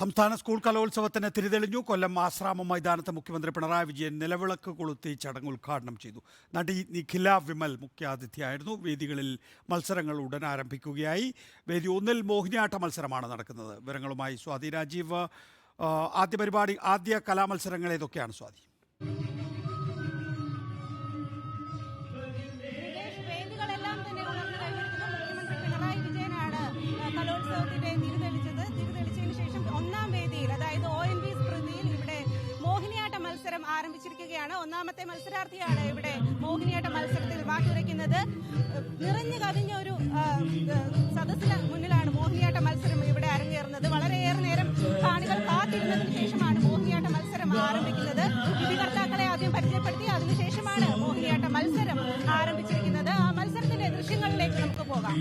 സംസ്ഥാന സ്കൂൾ കലോത്സവത്തിന് തിരിതെളിഞ്ഞു. കൊല്ലം ആശ്രാമം മൈതാനത്ത് മുഖ്യമന്ത്രി പിണറായി വിജയൻ നിലവിളക്ക് കൊളുത്തി ചടങ്ങ് ഉദ്ഘാടനം ചെയ്തു. നടി നിഖില വിമൽ മുഖ്യാതിഥിയായിരുന്നു. വേദികളിൽ മത്സരങ്ങൾ ഉടൻ ആരംഭിക്കുകയായി. വേദി ഒന്നിൽ മോഹിനിയാട്ട മത്സരമാണ് നടക്കുന്നത്. വിവരങ്ങളുമായി സ്വാതി രാജീവ്. ആദ്യ പരിപാടി ആദ്യ കലാമത്സരങ്ങൾ ഏതൊക്കെയാണ് സ്വാതി? ആരംഭിച്ചിരിക്കുകയാണ്. ഒന്നാമത്തെ മത്സരാർത്ഥിയാണ് ഇവിടെ മോഹിനിയാട്ട മത്സരത്തിൽ വാക്കുരയ്ക്കുന്നത്. നിറഞ്ഞു കവിഞ്ഞ ഒരു സദസ്സിന് മുന്നിലാണ് മോഹിനിയാട്ട മത്സരം ഇവിടെ അരങ്ങേറുന്നത്. വളരെയേറെ നേരം കാണികൾ കാത്തിരുന്നതിന് ശേഷമാണ് മോഹിനിയാട്ട മത്സരം ആരംഭിക്കുന്നത്. വിധികർത്താക്കളെ ആദ്യം പരിചയപ്പെടുത്തി അതിനുശേഷമാണ് മോഹിനിയാട്ട മത്സരം ആരംഭിച്ചിരിക്കുന്നത്. ആ മത്സരത്തിന്റെ ദൃശ്യങ്ങളിലേക്ക് നമുക്ക് പോകാം.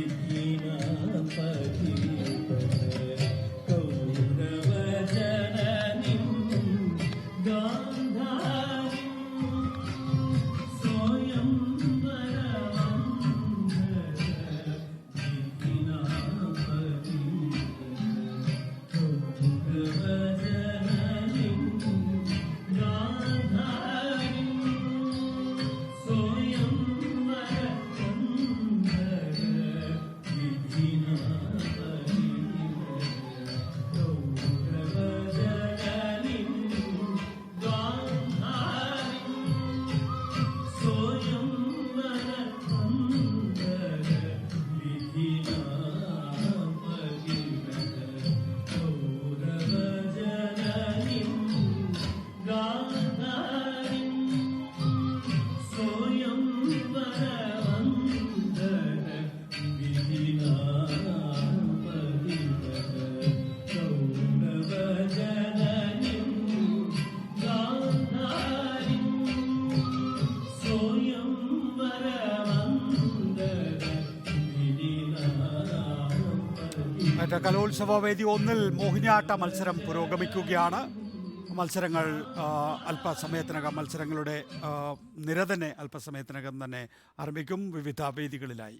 മറ്റേ കലോത്സവ വേദി ഒന്നിൽ മോഹിനിയാട്ട മത്സരം പുരോഗമിക്കുകയാണ്. മത്സരങ്ങൾ അല്പസമയത്തിനകം മത്സരങ്ങളുടെ നിര തന്നെ അല്പസമയത്തിനകം തന്നെ ആരംഭിക്കും വിവിധ വേദികളിലായി.